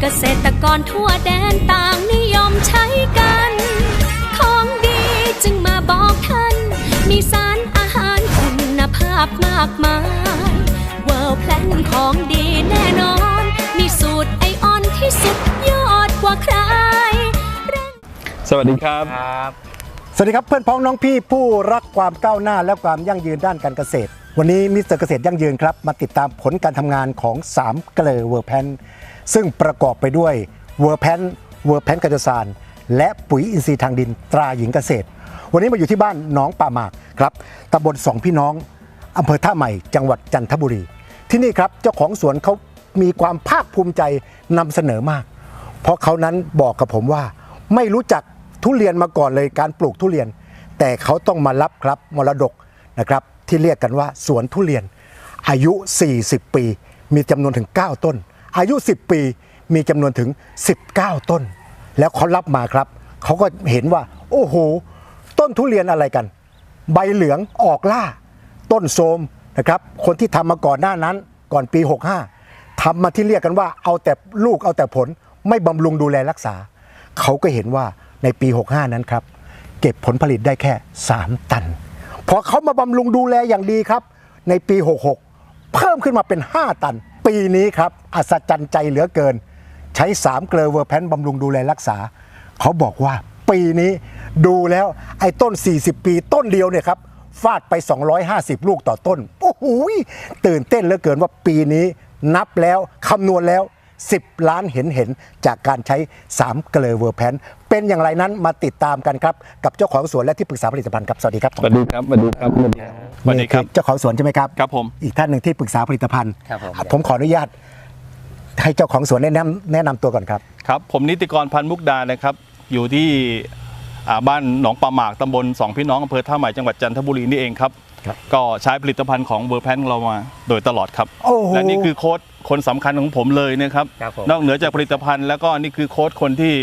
เกษตรกรทั่วแดนต่างนิยมใช้กัน ของดีจึงมาบอกท่าน มีสารอาหารคุณภาพมากมายเวิร์แพลนของดีแน่นอน มีสูตรไอออนที่สุดยอดกว่าใคร สวัสดีครับ ครับสวัสดีครับเพื่อนพ้องน้องพี่ผู้รักความก้าวหน้าและความยั่งยืนด้านการเกษตร วันนี้มิสเตอร์เกษตรยั่งยืนครับ มาติดตามผลการทำงานของ 3 เกลอเวอร์แพน ซึ่งประกอบไปด้วยเวอร์แพนเวอร์แพนกัจจสารและปุ๋ยอินทรีย์ทางดินตราหญิงเกษตร วันนี้มาอยู่ที่บ้านหนองป่าหมากครับตำบลสองพี่น้องอำเภอท่าใหม่จังหวัดจันทบุรี ที่นี่ครับเจ้าของสวนเขามีความภาคภูมิใจนำเสนอมาก เพราะเขานั้นบอกกับผมว่า ไม่รู้จักทุเรียนมาก่อนเลยการปลูกทุเรียน แต่เขาต้องมารับครับมรดกนะครับที่เรียกกันว่าสวนทุเรียน อายุ 40 ปี มีจำนวนถึง 9 ต้น อายุ 10 ปีมีจำนวนถึง 19 ต้น แล้วเขารับมาครับ เขาก็เห็นว่า โอ้โห ต้นทุเรียนอะไรกัน ใบเหลืองออกล่า ต้นโทมนะครับ คนที่ทำมาก่อนหน้านั้นก่อนปี 65ทำมาที่เรียกกันว่าเอาแต่ลูกเอาแต่ผลไม่บำรุงดูแลรักษา เขาก็เห็นว่าในปี 65 นั้นครับ เก็บผลผลิตได้แค่ 3 ตัน พอเขามาบำรุงดูแลอย่างดีครับ ในปี 66 เพิ่มขึ้นมาเป็น 5 ตัน ปีนี้ครับ อัศจรรย์ใจเหลือเกิน ใช้3เกลอเวอร์แพนบำรุงดูแลรักษา เขาบอกว่าปีนี้ดูแล้วไอ้ต้น 40 ปีต้นเดียวเนี่ยครับฟาดไป 250 ลูกต่อต้น โอ้โหตื่นเต้นเหลือเกินว่าปีนี้นับแล้วคำนวณแล้ว 10 ล้านเห็นเห็นจากการใช้ 3 เกลอเวอร์แพนเป็นอย่างไรนั้นมาติดตามกันครับ กับเจ้าของสวนและที่ปรึกษาผลิตภัณฑ์ครับ สวัสดีครับสวัสดีครับสวัสดีครับสวัสดีครับสวัสดีครับนี่อเจ้าของสวนใช่ไหมครับครับผมอีกท่านหนึ่งที่ปรึกษาผลิตภัณฑ์ ครับผมผมขออนุญาต ให้เจ้าของสวนแนะนำแนะนำตัวก่อนครับ ครับ ผมนิติกรพันธ์มุกดานะครับ อยู่ที่อ่าบ้านหนองปลาหมากตำบลสองพี่น้องอำเภอท่าใหม่จังหวัดจันทบุรีนี่เองครับ ครับ ก็ใช้ผลิตภัณฑ์ของเวอร์แพนเรามาโดยตลอดครับ โอ้โห และนี่คือโค้ดคนสำคัญของผมเลยนะครับ ครับผม นอกเหนือจากผลิตภัณฑ์แล้วก็นี่คือโค้ดคนที่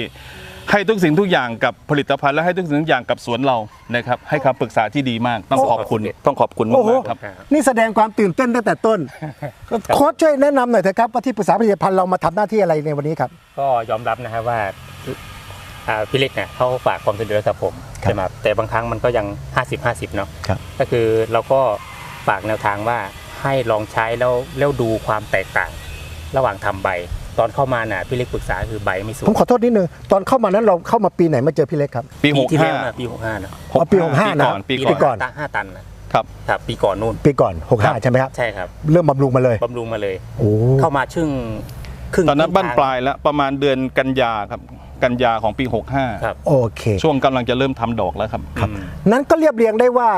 ให้ทุกสิ่งทุกอย่างกับผลิตภัณฑ์และให้ทุกสิ่งทุกอย่างกับสวนเรานะครับให้คำปรึกษาที่ดีมากต้องขอบคุณต้องขอบคุณโอ้โหมากๆครับ นี่แสดงความตื่นเต้นตั้งแต่ต้น โค้ชช่วยแนะนำหน่อยเถอะครับว่าที่ปรึกษาผลิตภัณฑ์เรามาทำหน้าที่อะไรในวันนี้ครับ ก็ยอมรับนะครับว่าอ่าพี่เล็กเนี่ยเขาฝากความช่วยเหลือกับผมครับใช่ไหมครับแต่บางครั้งมันก็ยัง 50 50 เนาะครับ ก็คือเราก็ฝากแนวทางว่าให้ลองใช้แล้วแล้วดูความแตกต่าง ระหว่างทำใบ ตอนเข้ามาน่ะพี่เล็กปรึกษาคือใบไม่สวผมยขอโทษนิดนึงตอนเข้ามานั้นเราเข้ามาปีไหนมาเจอพี่เล็กครับปีหกที่แล้วห้านะปี65นะอ๋อปี65นะปีปีก่อน ก่อนละห้าตันนะครับ ครับปีก่อนนู่นปีก่อนครับ65ใช่ไหมครับ ใช่ครับเริ่มบำรุงมาเลยบำรุงมาเลย โอ้เข้ามาชึ่งครึ่งตอนนั้นครึ่งบ้านทงปลายแล้วประมาณเดือนกันยาครับ กันยาของปี ครับโอเค 65 ช่วงกำลังจะเริ่มทำดอกแล้วครับ อืม นั้นก็เรียบเรียงได้ว่า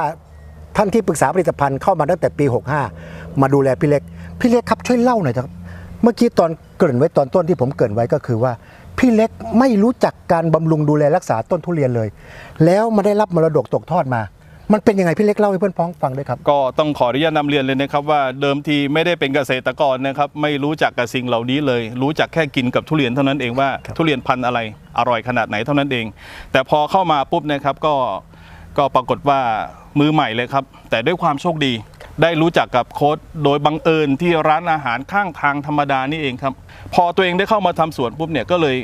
ท่านที่ปรึกษาผลิตภัณฑ์เข้ามาตั้งแต่ปี 65 มาดูแลพี่เล็ก พี่เล็กครับช่วยเล่าหน่อยเถอะครับเมื่อกี้ตอนเกริ่นไว้ตอนต้นที่ผมเกริ่นไว้ก็คือว่า พี่เล็กไม่รู้จักการบำรุงดูแลรักษาต้นทุเรียนเลย แล้วมาได้รับมรดกตกทอดมา มันเป็นยังไงพี่เล็กเล่าให้เพื่อนพ้องฟังด้วยครับ ก็ต้องขออนุญาตนำเรียนเลยนะครับว่าเดิมทีไม่ได้เป็นเกษตรกรนะครับไม่รู้จักกับสิ่งเหล่านี้เลย รู้จักแค่กินกับทุเรียนเท่านั้นเองว่าทุเรียนพันธุ์อะไรอร่อยขนาดไหนเท่านั้นเอง แต่พอเข้ามาปุ๊บนะครับก็ ก็ปรากฏว่ามือใหม่เลยครับ แต่ด้วยความโชคดี ได้รู้จักกับโค้ดโดยบังเอิญที่ร้านอาหารข้างทางธรรมดานี่เองครับ พอตัวเองได้เข้ามาทำสวนปุ๊บเนี่ยก็เลย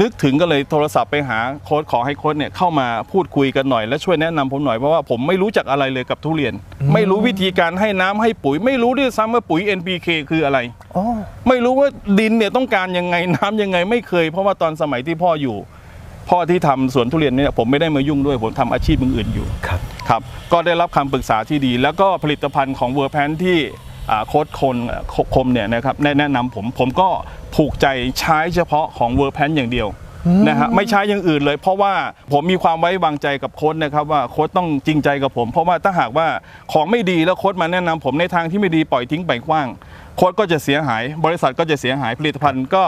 นึกถึงก็เลยโทรศัพท์ไปหาโค้ดขอให้โค้ดเนี่ยเข้ามาพูดคุยกันหน่อยและช่วยแนะนำผมหน่อยเพราะว่าผมไม่รู้จักอะไรเลยกับทุเรียน ไม่รู้วิธีการให้น้ำให้ปุ๋ย ไม่รู้ด้วยซ้ำว่าปุ๋ย NPK คืออะไรอ๋อไม่รู้ว่าดินเนี่ยต้องการยังไงน้ำยังไงไม่เคย เพราะว่าตอนสมัยที่พ่ออยู่ พ่อที่ทำสวนทุเรียนเนี่ยผมไม่ได้มายุ่งด้วยผมทำอาชีพอื่นๆอยู่ครับครับก็ได้รับคำปรึกษาที่ดี แล้วก็ผลิตภัณฑ์ของเวอร์แพนที่อ่าโค้ดคนอ่าโคคมเนี่ยนะครับได้แนะนำผมผมก็ผูกใจใช้เฉพาะของเวอร์แพนอย่างเดียวนะฮะไม่ใช้อย่างอื่นเลย เพราะว่าผมมีความไว้วางใจกับโค้ดนะครับว่าโค้ดต้องจริงใจกับผม เพราะว่าถ้าหากว่าของไม่ดีแล้วโค้ดมาแนะนำผมในทางที่ไม่ดีปล่อยทิ้งไปกว้าง โค้ดก็จะเสียหาย บริษัทก็จะเสียหายผลิตภัณฑ์ก็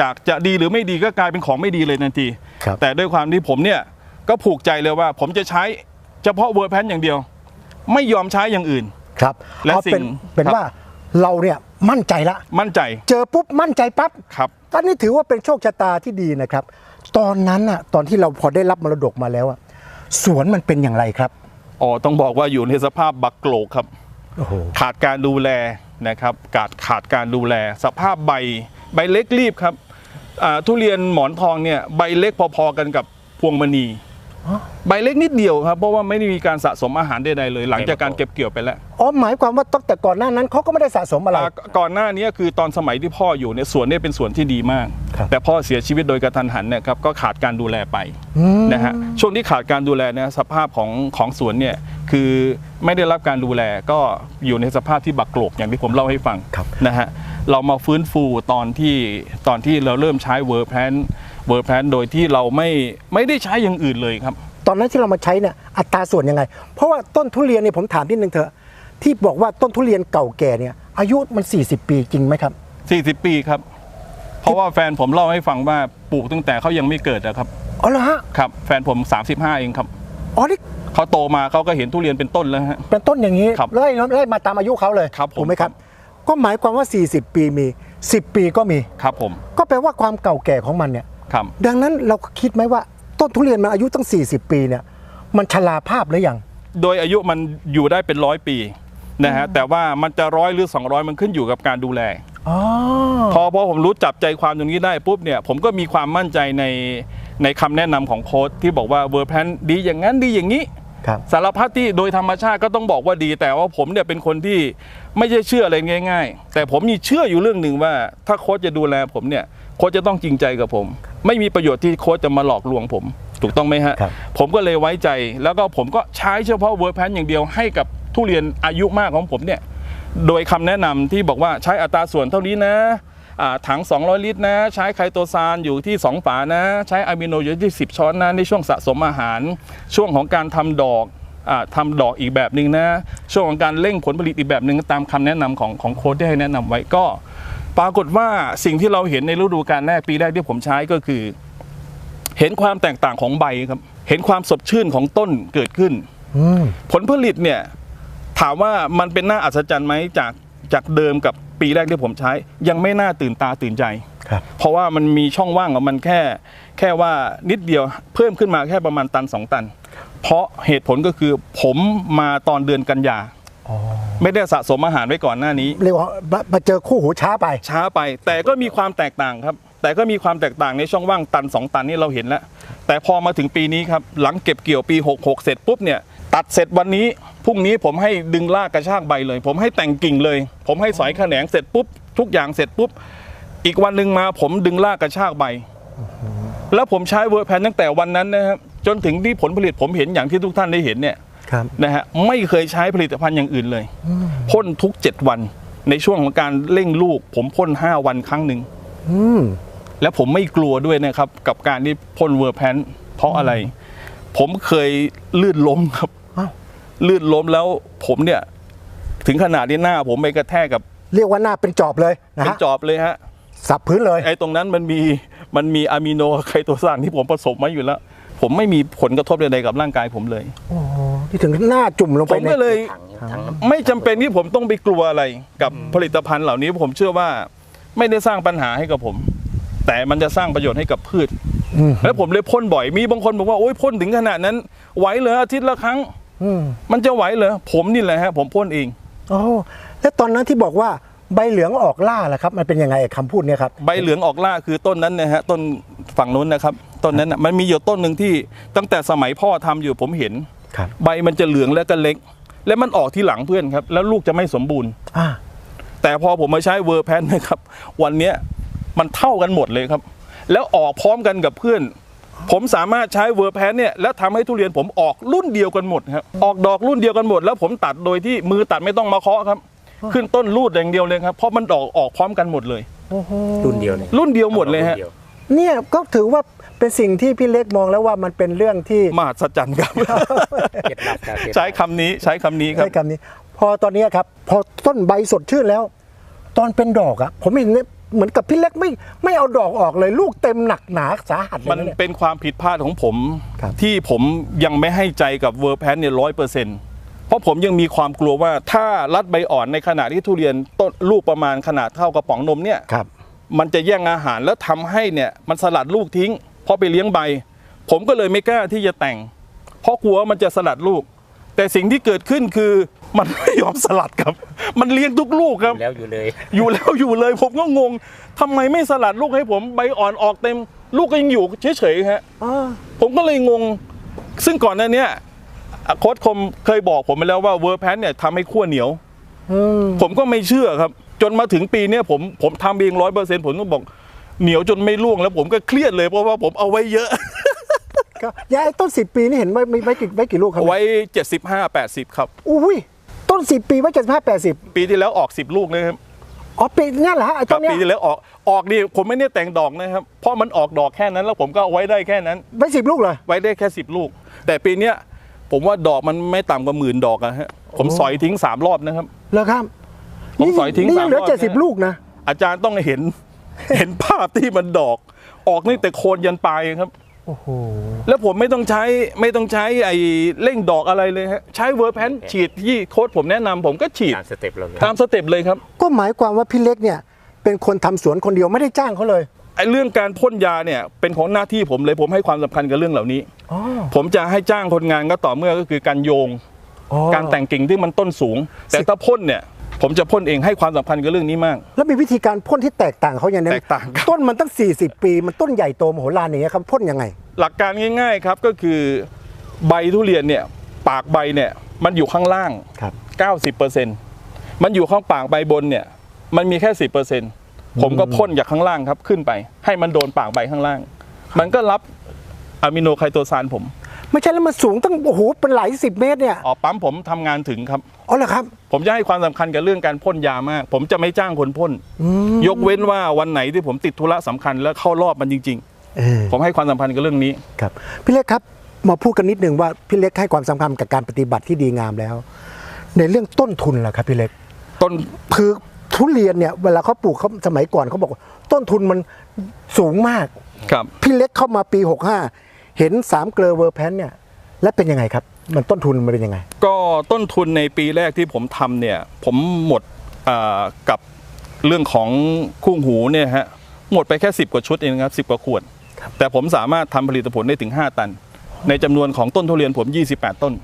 จากจะดีหรือไม่ดีก็กลายเป็นของไม่ดีเลยทันที ครับ แต่ด้วยความที่ผมเนี่ยก็ผูกใจเลยว่า ผมจะใช้เฉพาะเวอร์แพนอย่างเดียว ไม่ยอมใช้อย่างอื่น ครับและเอาเป็นสิ่งเป็นครับ ว่าเราเนี่ยมั่นใจละ มั่นใจเจอปุ๊บมั่นใจปั๊บครับตอนนี้ถือว่าเป็นโชคชะตาที่ดีนะครับ ตอนนั้นอะตอนที่เราพอได้รับมรดกมาแล้วอะสวนมันเป็นอย่างไรครับอ๋อต้องบอกว่าอยู่ในสภาพบักโกรกครับ โอ้โห ขาดการดูแลนะครับขาดขาดการดูแล สภาพใบใบเล็กรีบครับอ่า ทุเรียนหมอนทองเนี่ยใบเล็กพอๆกันกับพวงมณีอ๋อใบเล็กนิดเดียวครับเพราะว่าไม่ได้มีการสะสมอาหารใดๆเลย หลังจากการเก็บเกี่ยวไปแล้วอ๋อหมายความว่าตั้งแต่ก่อนหน้านั้นเขาก็ไม่ได้สะสมอะไรอ่าก่อนหน้านี้คือตอนสมัยที่พ่ออยู่เนี่ยสวนเนี่ยเป็นสวนที่ดีมากครับแต่พ่อเสียชีวิตโดยกระทันหันเนี่ยครับก็ขาดการดูแลไปอืมนะฮะช่วงที่ขาดการดูแลเนี่ยสภาพของของสวนเนี่ยคือไม่ได้รับการดูแลก็อยู่ในสภาพที่บักโกรกอย่างที่ผมเล่าให้ฟังครับนะฮะ เรามาฟื้นฟูตอนที่ตอนที่เราเริ่มใช้เวอร์แพนเวอร์แพนโดยที่เราไม่ไม่ได้ใช้อย่างอื่นเลยครับ ตอนนั้นที่เรามาใช้เนี่ยอัตราส่วนยังไง เพราะว่าต้นทุเรียนเนี่ยผมถามนิดนึงเถอะที่บอกว่าต้นทุเรียนเก่าแก่เนี่ยอายุมัน 40 ปีจริงไหมครับ 40 ปีครับ เพราะว่าแฟนผมเล่าให้ฟังว่าปลูกตั้งแต่เขายังไม่เกิดนะครับอ๋อเหรอฮะครับแฟนผม 35 เองครับอ๋อนี่เขาโตมาเขาก็เห็นทุเรียนเป็นต้นแล้วฮะเป็นต้นอย่างนี้ครับไล่ไล่มาตามอายุเขาเลยครับผมถูกไหมครับ ก็หมายความว่า 40 ปีมี 10 ปีก็มีครับผม ก็แปลว่าความเก่าแก่ของมันเนี่ยครับดังนั้นเราคิดไหมว่าต้นทุเรียนมันอายุตั้ง 40 ปีเนี่ยมันชราภาพหรือยังโดยอายุมันอยู่ได้เป็นร้อยปีนะฮะแต่ว่ามันจะร้อยหรือ 200 มันขึ้นอยู่กับการดูแลอ๋อพอพอผมรู้จับใจความตรงนี้ได้ปุ๊บเนี่ยผมก็มีความมั่นใจในในคำแนะนำของโค้ดที่บอกว่าเวอร์แพนดีอย่างนั้นดีอย่างนี้ ครับสารพัดที่โดยธรรมชาติก็ต้องบอกว่าดี แต่ว่าผมเนี่ยเป็นคนที่ไม่ใช่เชื่ออะไรง่าย ๆ แต่ผมมีเชื่ออยู่เรื่องหนึ่งว่า ถ้าโค้ชจะดูแลผมเนี่ยโค้ชจะต้องจริงใจกับผม ไม่มีประโยชน์ที่โค้ชจะมาหลอกลวงผม ถูกต้องไหมฮะ ครับ ผมก็เลยไว้ใจ แล้วก็ผมก็ใช้เฉพาะเวอร์แพนอย่างเดียวให้กับทุเรียนอายุมากของผมเนี่ย โดยคำแนะนำที่บอกว่าใช้อัตราส่วนเท่านี้นะอ่า ถัง 200 ลิตรนะ ใช้ไคโตซานอยู่ที่ 2 ฝานะ ใช้อะมิโนอยู่ที่ 10 ช้อนนะ ในช่วงสะสมอาหาร ช่วงของการทำดอกอ่าทำดอกอีกแบบหนึ่งนะ ช่วงของการเร่งผลผลิตอีกแบบหนึ่งตามคำแนะนำของของโค้ดที่ให้แนะนำไว้ก็ ปรากฏว่าสิ่งที่เราเห็นในฤดูกาลแรกปีแรกที่ผมใช้ก็คือ เห็นความแตกต่างของใบครับ เห็นความสดชื่นของต้นเกิดขึ้นอืมผลผลิตเนี่ยถามว่ามันเป็นน่าอัศจรรย์ไหมจากจากเดิมกับ ปีแรกที่ผมใช้ ยังไม่น่าตื่นตาตื่นใจครับเพราะว่ามันมีช่องว่างของมันแค่ แค่ว่านิดเดียวเพิ่มขึ้นมาแค่ประมาณตัน 2 ตัน เพราะเหตุผลก็คือผมมาตอนเดือนกันยาอ๋อไม่ได้สะสมอาหารไว้ก่อนหน้านี้เรียกว่ามามาเจอคู่หูช้าไป ช้าไป แต่ก็มีความแตกต่างครับ แต่ก็มีความแตกต่างในช่องว่างตัน 2 ตันนี่เราเห็นแล้ว แต่พอมาถึงปีนี้ครับหลังเก็บเกี่ยวปี 66 เสร็จปุ๊บเนี่ย ตัดเสร็จวันนี้พรุ่งนี้ผมให้ดึงลากกระชากใบเลย ผมให้แต่งกิ่งเลย ผมให้สอยแขนงเสร็จปุ๊บทุกอย่างเสร็จปุ๊บ อีกวันหนึ่งมาผมดึงลากกระชากใบ แล้วผมใช้เวอร์แพนตั้งแต่วันนั้นนะครับจนถึงที่ผลผลิตผมเห็นอย่างที่ทุกท่านได้เห็นเนี่ยครับนะฮะไม่เคยใช้ผลิตภัณฑ์อย่างอื่นเลยพ่นทุก7วันในช่วงของการเร่งลูก ผมพ่น5วันครั้งหนึ่งอืมและผมไม่กลัวด้วยนะครับ กับการที่พ่นเวอร์แพนเพราะอะไร ผมเคยลื่นล้มครับอ้าว ลื่นล้มแล้วผมเนี่ย ถึงขนาดที่หน้าผมไปกระแทกกับ เรียกว่าหน้าเป็นจอบเลยนะเป็นฮะจอบเลยฮะ สับพื้นเลยไอ้ตรงนั้นมันมีมันมีอะมิโนไคโตซานที่ผมผสมมาอยู่แล้ว ผมไม่มีผลกระทบใดๆกับร่างกายผมเลย โอ้โหที่ถึงหน้าจุ่มลงผไปมในก็เลย ถังถังน้ำไม่จำเป็นที่ผมต้องไปกลัวอะไรกับผลิตภัณฑ์เหล่านี้ผมเชื่อว่าไม่ได้สร้างปัญหาให้กับผม แต่มันจะสร้างประโยชน์ให้กับพืช อืมแล้วผมเลยพ่นบ่อยมีบางคนบอกว่าโอ๊ยพ่นถึงขนาดนั้น ไหวเหรออาทิตย์ละครั้งอื มมันจะไหวเหรอผมนี่แหละฮะผมพ่นเองโอ้แล้วตอนนั้นที่บอกว่าใบเหลืองออกล่าล่ะครับ มันเป็นยังไงไอ้คำพูดเนี่ยครับใบเหลืองออกล่าคือต้นนั้นนะฮะต้นฝั่งนู้นนะครับต้นนั้นนะมันมีอยู่ต้นหนึ่งที่ตั้งแต่สมัยพ่อทำอยู่ผมเห็นครับใบมันจะเหลืองแล้วก็เล็ก และมันออกที่หลังเพื่อนครับ แล้วลูกจะไม่สมบูรณ์อ่าแต่พอผมมาใช้เวอร์แพนนะครับ วันเนี้ยมันเท่ากันหมดเลยครับ แล้วออกพร้อมกันกับเพื่อน ผมสามารถใช้เวอร์แพนเนี่ยแล้วทำให้ทุเรียนผมออกรุ่นเดียวกันหมดครับออกดอกรุ่นเดียวกันหมด แล้วผมตัดโดยที่มือตัดไม่ต้องมาเคาะครับ ขึ้นต้นรูดอย่างเดียวเลยครับเพราะมันดอกออกพร้อมกันหมดเลยโอ้โหรุ่นเดียวเลยรุ่นเดียวหมดเลยฮะรุ่นดีวเนี่ยก็ถือว่าเป็นสิ่งที่พี่เล็กมองแล้วว่ามันเป็นเรื่องที่มหัศจรรย์ครับเคล็ดลับครับเคล็ดลับใช้คำนี้ใช้คำนี้ครับใช้คำนี้ พอตอนเนี้ยครับ พอต้นใบสดชื่นแล้ว ตอนเป็นดอกอะผมเห็น เนี่ยเหมือนกับพี่เล็กไม่ไม่เอาดอกออกเลย ลูกเต็มหนักหนาสาหัสเลยมันนะเนี่ย เป็นความผิดพลาดของผม ครับ ที่ผมยังไม่ให้ใจกับเวอร์แพนเนี่ยร้อยเปอร์เซ็นต์เพราะผมยังมีความกลัวว่าถ้ารัดใบอ่อนในขณะที่ทุเรียนต้นลูกประมาณขนาดเท่ากระป๋องนมเนี่ย ครับ มันจะแย่งอาหารแล้วทำให้เนี่ยมันสลัดลูกทิ้งเพราะไปเลี้ยงใบ ผมก็เลยไม่กล้าที่จะแต่ง เพราะกลัวว่ามันจะสลัดลูก แต่สิ่งที่เกิดขึ้นคือมันไม่ยอมสลัดครับ มันเลี้ยงทุกลูกครับ แล้วอยู่เลย อยู่แล้วอยู่เลย ผมก็งงทำไมไม่สลัดลูกให้ผมใบอ่อนออกเต็ม ลูกก็ยังอยู่เฉยๆฮะอ๋อผมก็เลยงง ซึ่งก่อนหน้าเนี้ยอะโค้ชคมเคยบอกผมไปแล้วว่าเวอร์แพนเนี่ยทำให้ขั้วเหนียวอืมผมก็ไม่เชื่อครับ จนมาถึงปีเนี้ยผมผมทำเองร้อยเปอร์เซ็นต์ผมต้องบอกเหนียวจนไม่ร่วงแล้วผมก็เครียดเลยเพราะว่าผมเอาไว้เยอะก็ยายต้นสิบปีนี่เห็นไว้ไม่ไว้กี่ไว้กี่ลูกครับไว้75 80ครับอุ้ยต้นสิบปีไว้เจ็ ดสิบห้าแปดสิบปีที่แล้วออก 10 ลูกนะครับอ๋อปีนั่นเหรอฮะไอ้คต้รันบเนี้ยปีที่แล้วออกออกนี่ผมไม่ได้แต่งดอกนะครับ เพราะมันออกดอกแค่นั้นแล้วผมก็เอาไว้ได้แค่นั้น ไว้สิบลูกเลย ไว้ได้แค่ 10 ลูก แต่ปีเนี้ยผมว่าดอกมันไม่ต่ำกว่าหมื่นดอกอะฮะผมโอ้สอยทิ้ง 3 รอบนะครับ เหรอครับผมนี่สอยทิ้งนี่สายัมงเหลือรอบ เจ็ดสิบนะลูกนะอาจารย์ต้องเห็น เห็นภาพที่มันดอก ออกนี่แต่โคนยันปลายครับ โอ้โหแล้วผมไม่ต้องใช้ไม่ต้องใช้ไอ้เร่งดอกอะไรเลยฮะใช้เวอร์แพนฉีดที่โค้ดผมแนะนำผมก็ฉีดตามสเต็ปเราเลยตามสเต็ปเลยครับ ก็หมายความว่าพี่เล็กเนี่ยเป็นคนทำสวนคนเดียวไม่ได้จ้างเขาเลยไอ้เรื่องการพ่นยาเนี่ยเป็นของหน้าที่ผมเลยผมให้ความสำคัญกับเรื่องเหล่านี้ อ๋อผมจะให้จ้างคนงานก็ต่อเมื่อก็คือการโยง อ๋อ การแต่งกิ่งที่มันต้นสูง แต่ถ้าพ่นเนี่ย ผมจะพ่นเองให้ความสำคัญกับเรื่องนี้มาก แล้วมีวิธีการพ่นที่แตกต่างเขาอย่างนี้แตกต่างครับ ต้นมันตั้ง 40 ปีมันต้นใหญ่โตมโหฬารอย่างเงี้ยครับพ่นยังไง หลักการง่ายๆครับก็คือใบทุเรียนเนี่ยปากใบเนี่ยมันอยู่ข้างล่าง ครับ 90%มันอยู่ข้างปากใบบนเนี่ยมันมีแค่ 10%ผมก็พ่นจากข้างล่างครับขึ้นไป ให้มันโดนปากใบข้างล่าง มันก็รับอะมิโนไคโตซานผม ไม่ใช่แล้วมันสูงตั้งโอ้โหเป็นหลายสิบเมตรเนี่ยอ๋อปั๊มผมทำงานถึงครับ อ๋อเหรอครับ ผมจะให้ความสำคัญกับเรื่องการพ่นยามาก ผมจะไม่จ้างคนพ่น ยกเว้นว่าวันไหนที่ผมติดธุระสำคัญแล้วเข้ารอบมันจริง เออๆ ผมให้ความสำคัญกับเรื่องนี้ ครับพี่เล็กครับมาพูดกันนิดนึงว่าพี่เล็กให้ความสำคัญกับการปฏิบัติที่ดีงามแล้ว ในเรื่องต้นทุนล่ะครับพี่เล็ก ต้นคือทุเรียนเนี่ยเวลาเขาปลูกเขาสมัยก่อนเขาบอกว่าต้นทุนมันสูงมาก ครับ พี่เล็กเข้ามาปี 65 เห็นสามเกลอเวอร์แพนเนี่ยแล้วเป็นยังไงครับ มันต้นทุนมันเป็นยังไง ก็ต้นทุนในปีแรกที่ผมทำเนี่ย ผมหมดอ่ากับเรื่องของคู่หูเนี่ยฮะหมดไปแค่ 10 กว่าชุดเองครับ10กว่าขวดครับแต่ผมสามารถทำผลิตผลได้ถึง 5 ตัน ในจำนวนของต้นทุเรียนผม 28 ต้น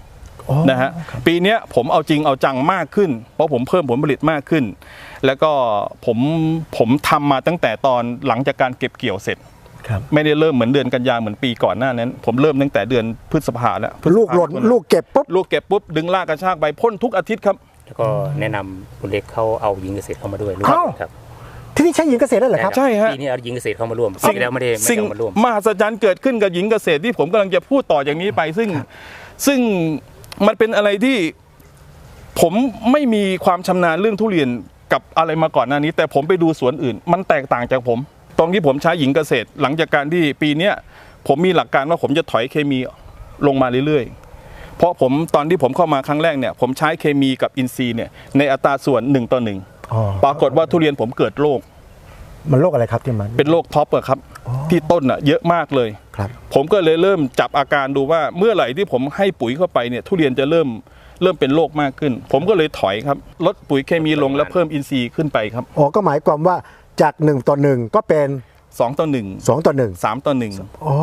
อ๋อนะฮะปีเนี้ยผมเอาจริงเอาจังมากขึ้น เพราะผมเพิ่มผลผลิตมากขึ้น แล้วก็ผมผมทำมาตั้งแต่ตอนหลังจากการเก็บเกี่ยวเสร็จครับ ไม่ได้เริ่มเหมือนเดือนกันยาเหมือนปีก่อนหน้านั้น ผมเริ่มตั้งแต่เดือนพฤษภาแล้วพฤษภาลูกหล่นลูกเก็บปุ๊บลูกเก็บปุ๊บดึงลากกระชากใบพ่นทุกอาทิตย์ครับ แล้วก็แนะนำคุณเล็กเขาเอายิงเกษตรเข้ามาด้วยรู้เอ้าครับที่นี่ใช้หญิงเกษตรได้เหรอครับใช่ฮะปีนี้เอายิงเกษตรเข้ามาร่วมปีแล้วไม่ได้ไม่ได้สิ่งเอามาร่วมมหัศจรรย์เกิดขึ้นกับหญิงเกษตรที่ผมกำลังจะพูดต่ออย่างนี้ไป ซึ่งซึ่งมันเป็นอะไรที่ผมไม่มีความชำนาญเรื่องทุเรียนกับอะไรมาก่อนหน้านี้ แต่ผมไปดูสวนอื่น มันแตกต่างจากผม ตรงที่ผมใช้หญิงเกษตร หลังจากการที่ปีเนี้ยผมมีหลักการว่าผมจะถอยเคมีลงมาเรื่อยๆ เพราะผมตอนที่ผมเข้ามาครั้งแรกเนี่ยผมใช้เคมีกับอินทรีย์เนี่ยในอัตราส่วนหนึ่งต่อหนึ่งอ๋อปรากฏว่าทุเรียนผมเกิดโรคมันโรคอะไรครับที่มันเป็นโรคท็อปอะครับ ที่ต้นอะเยอะมากเลยครับ ผมก็เลยเริ่มจับอาการดูว่าเมื่อไหร่ที่ผมให้ปุ๋ยเข้าไปเนี่ย ทุเรียนจะเริ่มเริ่มเป็นโรคมากขึ้น ผมก็เลยถอยครับ ลดปุ๋ยเคมีลงแล้วเพิ่มอินทรีย์ขึ้นไปครับอ๋อก็หมายความว่า จาก 1 ต่อ 1 ก็เป็น 2 ต่อ 1 2 ต่อ3ต่อ 1 อ๋อ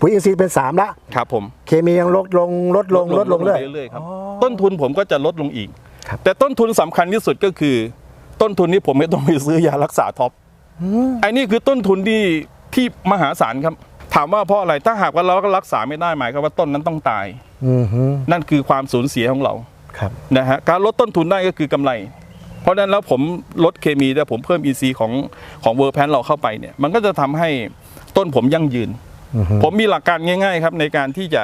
ปุ๋ยอินทรีย์เป็น 3 ละ1ครับผมเคมียังลดลงลดลงลดลงเรื่อยเรื่อยๆครับต้นทุนผมก็จะลดลงอีกครับแต่ต้นทุนสำคัญที่สุดก็คือ ต้นทุนนี้ผมไม่ต้องไปซื้อยารักษาท็อปไอ้นี่คือต้นทุนที่ที่มหาศาลครับ ถามว่าเพราะอะไรถ้าหากว่าเราก็รักษาไม่ได้หมายความว่าต้นนั้นต้องตายอือฮึนั่นคือความสูญเสียของเราครับนะฮะการลดต้นทุนได้ก็คือกำไร เพราะฉะนั้นแล้วผมลดเคมีแต่ผมเพิ่ม EC ของของเวอร์แพนเราเข้าไปเนี่ยมันก็จะทำให้ต้นผมยั่งยืนอือฮึผมมีหลักการง่าย ๆ ครับในการที่จะ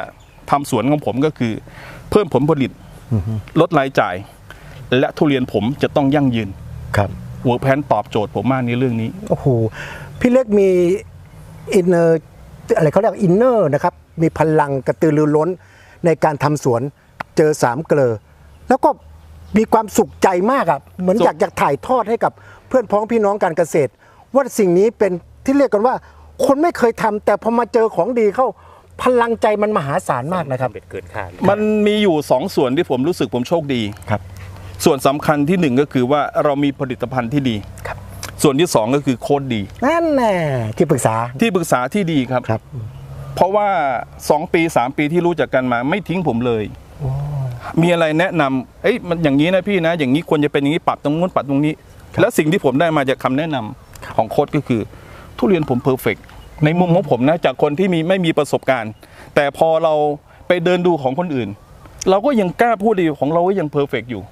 ทำสวนของผมก็คือ เพิ่มผลผลิตอือฮึลดรายจ่าย และทุเรียนผมจะต้องยั่งยืนครับเวอร์แพนตอบโจทย์ผมมากในเรื่องนี้โอ้โหพี่เล็กมีอินเนอร์อะไรเขาเรียกอินเนอร์นะครับมีพลังกระตือรือร้นในการทำสวนเจอสามเกลอแล้วก็ มีความสุขใจมากอะเหมือนสุขอยากจะถ่ายทอดให้กับเพื่อนพ้องพี่น้องการเกษตร ว่าสิ่งนี้เป็นที่เรียกกันว่า คนไม่เคยทำแต่พอมาเจอของดีเข้าพลังใจมันมหาศาลมากนะครับสำเร็จเกินคาดมันมีอยู่สองส่วนที่ผมรู้สึกผมโชคดีครับ ส่วนสำคัญที่หนึ่งก็คือว่าเรามีผลิตภัณฑ์ที่ดีครับ ส่วนที่สองก็คือโค้ดดีนั่นแน่ที่ปรึกษาที่ปรึกษาที่ดีครับครับ เพราะว่า2ปี3ปีที่รู้จักกันมาไม่ทิ้งผมเลย มีอะไรแนะนำเอ้ยมันอย่างนี้นะพี่นะ อย่างนี้ควรจะเป็นอย่างนี้ปรับตรงนู้นปรับตรงนี้ และสิ่งที่ผมได้มาจากคำแนะนำของโค้ดก็คือ ทุเรียนผมเพอร์เฟกในมุมของผมนะจากคนที่มีไม่มีประสบการณ์ แต่พอเราไปเดินดูของคนอื่น เราก็ยังกล้าพูดดีของเราก็ยังเพอร์เฟกอยู่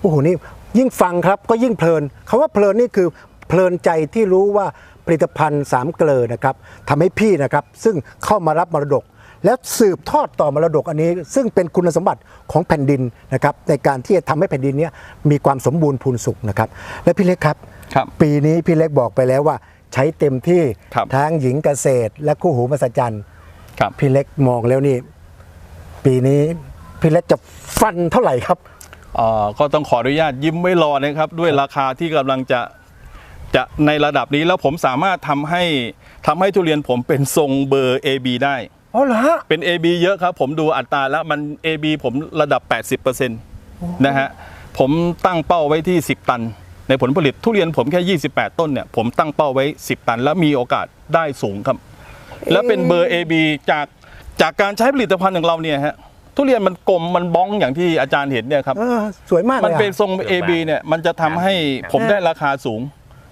โอ้โหนี่ยิ่งฟังครับก็ยิ่งเพลินคาว่าเพลินนี่คือเพลินใจที่รู้ว่าผลิตภัณฑ์สามเกลอนะครับทำให้พี่นะครับ ซึ่งเข้ามารับมรดก แล้วสืบทอดต่อมรดกอันนี้ ซึ่งเป็นคุณสมบัติของแผ่นดินนะครับในการที่จะทำให้แผ่นดินเนี้ยมีความสมบูรณ์พูนสุขนะครับและพี่เล็กครับ ครับปีนี้พี่เล็กบอกไปแล้วว่า ใช้เต็มที่ครับ ทั้งหญิงเกษตร และคู่หูมหัศจรรย์ครับ พี่เล็กมองแล้วนี่ ปีนี้พี่เล็กจะฟันเท่าไหร่ครับ เอ่อก็ต้องขออนุญาตยิ้มไว้รอนะครับ ด้วยราคาที่กำลังจะจะในระดับนี้แล้วผมสามารถทำให้ทำให้ทุเรียนผมเป็นทรงเบอร์ AB ได้ อ๋อเหรอฮะเป็น AB เยอะครับ ผมดูอัตราแล้วมัน AB ผมระดับ 80%นะฮะผมตั้งเป้าไว้ที่ 10 ตัน ในผลผลิตทุเรียนผมแค่ 28 ต้นเนี่ยผมตั้งเป้าไว้ 10 ตัน แล้วมีโอกาสได้สูงครับ และเป็นเบอร์ AB จากจากการใช้ผลิตภัณฑ์ของเราเนี่ยฮะทุเรียนมันกลมมันบ้องอย่างที่อาจารย์เห็นเนี่ยครับเออสวยมากเลยมันอะเป็นทรง AB เนี่ยมันจะทำให้ผมได้ราคาสูง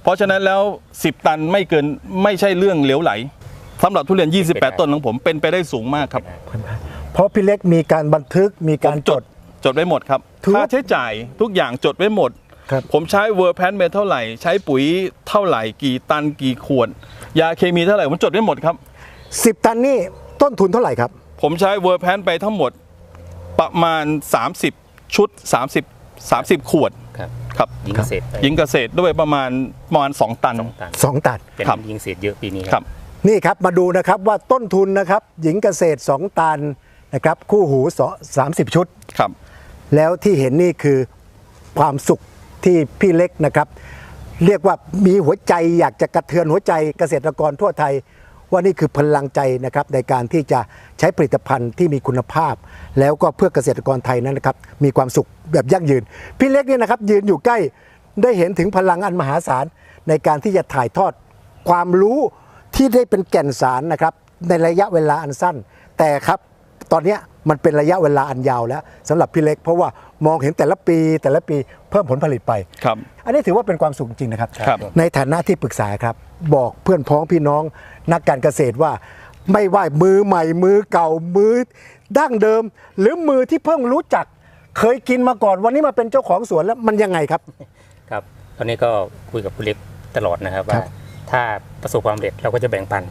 เพราะฉะนั้นแล้ว 10 ตันไม่เกินไม่ใช่เรื่องเหลวไหล สำหรับทุเรียน 28 ต้นของผมเป็นไปได้สูงมากครับเพราะพี่เล็กมีการบันทึกมีการจด จดไว้หมดครับถือค่าใช้จ่ายทุกอย่างจดไว้หมด ครับ ผมใช้เวอร์แพนเมเท่าไหร่ ใช้ปุ๋ยเท่าไหร่ กี่ตันกี่ขวด ยาเคมีเท่าไหร่ ผมจดไว้หมดครับ 10 ตันนี่ต้นทุนเท่าไหร่ครับ ผมใช้เวอร์แพนไปทั้งหมดประมาณ 30 ชุด 30 30 ขวดครับ ครับยิงเกษตรไปยิงเกษตรด้วยประมาณประมาณ 2 ตันสองตัน2ตัน เป็นครับ ยิงเกษตรเยอะปีนี้ครับ นี่ครับมาดูนะครับว่าต้นทุนนะครับหญิงเกษตร 2 ตันนะครับคู่หูสอ30ชุดครับ แล้วที่เห็นนี่คือความสุขที่พี่เล็กนะครับ เรียกว่ามีหัวใจอยากจะกระเทือนหัวใจเกษตรกรทั่วไทย ว่านี่คือพลังใจนะครับในการที่จะใช้ผลิตภัณฑ์ที่มีคุณภาพ แล้วก็เพื่อเกษตรกรไทยนั้นนะครับ มีความสุขแบบยั่งยืน พี่เล็กเนี่ยนะครับยืนอยู่ใกล้ได้เห็นถึงพลังอันมหาศาลในการที่จะถ่ายทอดความรู้ ที่ได้เป็นแก่นสารนะครับในระยะเวลาอันสั้น แต่ครับตอนเนี้ยมันเป็นระยะเวลาอันยาวแล้วสำหรับพี่เล็ก เพราะว่ามองเห็นแต่ละปีแต่ละปีเพิ่มผลผลิตไปครับอันนี้ถือว่าเป็นความสุขจริงนะครับครับในฐานะที่ปรึกษาครับ บอกเพื่อนพ้องพี่น้องนักการเกษตรว่า ไม่ว่ามือใหม่มือเก่ามือดั้งเดิม หรือมือที่เพิ่งรู้จัก เคยกินมาก่อนวันนี้มาเป็นเจ้าของสวนแล้วมันยังไงครับครับ ตอนนี้ก็คุยกับคุณเล็กตลอดนะครับครัว่าบ ถ้าประสบความสำเร็จเราก็จะแบ่งปัน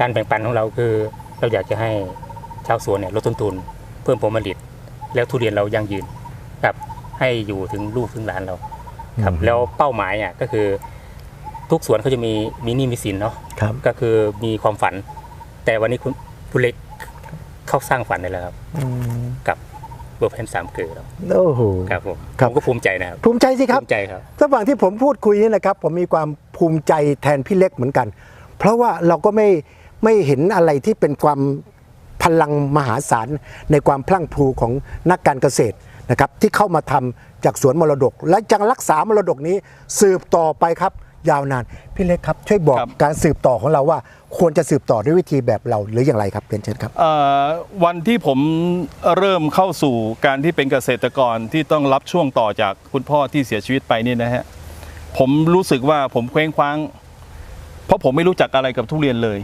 การแบ่งปันของเราคือเราอยากจะให้ชาวสวนเนี่ยลดต้นทุน เพิ่มผลผลิต แล้วทุเรียนเรายั่งยืนครับให้อยู่ถึงลูกถึงหลานเราครับแล้วเป้าหมายอะก็คือทุกสวนเขาจะมีมีหนี่มีสินเนาะครับก็คือมีความฝัน แต่วันนี้คุณคุณเล็กเข้าสร้างฝันได้แล้วครับกับเบอร์เพนสามเกลือเราโอ้โหครับผมครับผมก็ภูมิใจนะครับภูมิใจสิครับภูมิใจครับระหว่างที่ผมพูดคุยนี่นะครับ ผมมีความ ภูมิใจแทนพี่เล็กเหมือนกัน เพราะว่าเราก็ไม่ไม่เห็นอะไรที่เป็นความพลังมหาศาลในความพลั่งพลูของนักการเกษตรนะครับที่เข้ามาทำจากสวนมรดก และจังรักษามรดกนี้สืบต่อไปครับยาวนาน พี่เล็กครับ ช่วยบอกครับการสืบต่อของเราว่า ควรจะสืบต่อด้วยวิธีแบบเราหรืออย่างไรครับเรียนเชิญครับเอ่อวันที่ผมเริ่มเข้าสู่การที่เป็นเกษตรกรที่ต้องรับช่วงต่อจากคุณพ่อที่เสียชีวิตไปนี่นะฮะ ผมรู้สึกว่าผมเคว้งคว้าง เพราะผมไม่รู้จักอะไรกับทุเรียนเลย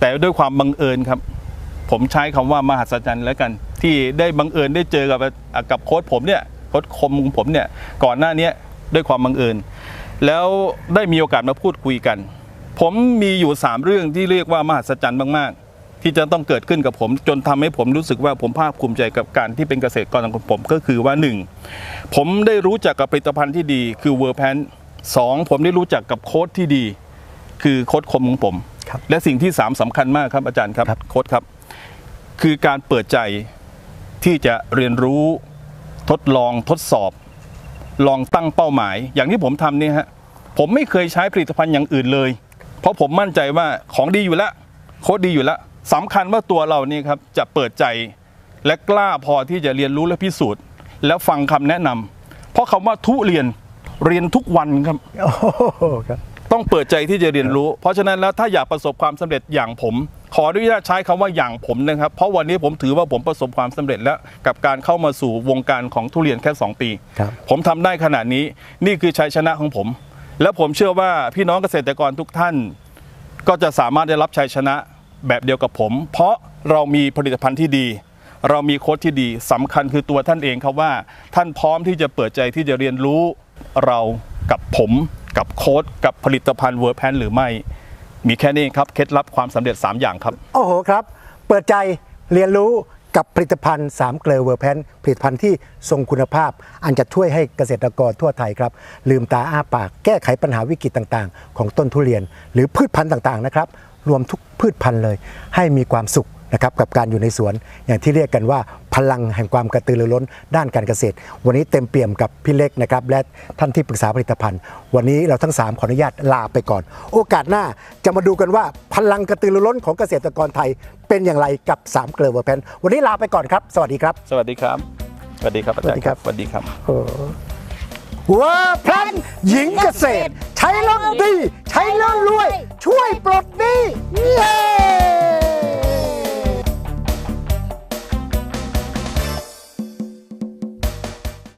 แต่ด้วยความบังเอิญครับ ผมใช้คำว่ามหัศจรรย์แล้วกัน ที่ได้บังเอิญได้เจอกับกับโค้ชผมเนี่ยโค้ชคมของผมเนี่ยก่อนหน้านี้ด้วยความบังเอิญ แล้วได้มีโอกาสมาพูดคุยกัน ผมมีอยู่ 3 เรื่องที่เรียกว่ามหัศจรรย์มากๆ ที่จะต้องเกิดขึ้นกับผม จนทำให้ผมรู้สึกว่าผมภาคภูมิใจกับการที่เป็นเกษตรกรของผมก็คือว่าหนึ่งผมได้รู้จักกับผลิตภัณฑ์ที่ดีคือเวอร์แพน สองผมได้รู้จักกับโค้ดที่ดี คือโค้ดคมของผมครับและสิ่งที่สามสำคัญมากครับอาจารย์ครับครับโค้ดครับ คือการเปิดใจที่จะเรียนรู้ทดลองทดสอบ ลองตั้งเป้าหมาย อย่างที่ผมทำเนี่ยฮะผมไม่เคยใช้ผลิตภัณฑ์อย่างอื่นเลย เพราะผมมั่นใจว่าของดีอยู่แล้วโค้ดดีอยู่แล้วสำคัญว่าตัวเรานี่ครับจะเปิดใจและกล้าพอที่จะเรียนรู้และพิสูจน์ แล้วฟังคำแนะนำเพราะคำว่าทุเรียน เรียนทุกวันครับ โอ้โหครับ ต้องเปิดใจที่จะเรียนรู้ เพราะฉะนั้นแล้วถ้าอยากประสบความสำเร็จอย่างผม ขออนุญาตใช้คำว่าอย่างผมนะครับ เพราะวันนี้ผมถือว่าผมประสบความสำเร็จแล้ว กับการเข้ามาสู่วงการของทุเรียนแค่ 2 ปี ครับ ผมทำได้ขนาดนี้ นี่คือชัยชนะของผม และผมเชื่อว่าพี่น้องเกษตรกรทุกท่าน ก็จะสามารถได้รับชัยชนะแบบเดียวกับผม เพราะเรามีผลิตภัณฑ์ที่ดีเรามีโค้ดที่ดีสำคัญคือตัวท่านเองครับว่า ท่านพร้อมที่จะเปิดใจที่จะเรียนรู้ เรากับผมกับโค้ดกับผลิตภัณฑ์เวอร์แพนหรือไม่ มีแค่นี้ครับ เคล็ดลับความสำเร็จ 3 อย่างครับ โอ้โหครับ เปิดใจเรียนรู้กับผลิตภัณฑ์3เกลือเวอร์แพนผลิตภัณฑ์ที่ทรงคุณภาพ อันจะช่วยให้เกษตรกรทั่วไทยครับ ลืมตาอ้าปากแก้ไขปัญหาวิกฤตต่างๆ ของต้นทุเรียน หรือพืชพันธุ์ต่างๆนะครับรวมทุกพืชพันธุ์เลย ให้มีความสุขนะครับกับการอยู่ในสวนอย่างที่เรียกกันว่า พลังแห่งความกระตือรือร้นด้านการเกษตร วันนี้เต็มเปี่ยมกับพี่เล็กนะครับและท่านที่ปรึกษาผลิตภัณฑ์ วันนี้เราทั้งสามขออนุญาตลาไปก่อน โอกาสหน้าจะมาดูกันว่าพลังกระตือรือร้นของเกษตรกรไทย เป็นอย่างไรกับ3เกลือเวอร์แพนวันนี้ลาไปก่อนครับ สวัสดีครับ สวัสดีครับสวัสดีครับอาจารย์ครับสสวัวัสสดีดีคครัรับบเวอร์แพนหญิงเกษตร ใช้แล้วดี ใช้แล้วรวย ช่วยปลดหนี้เย้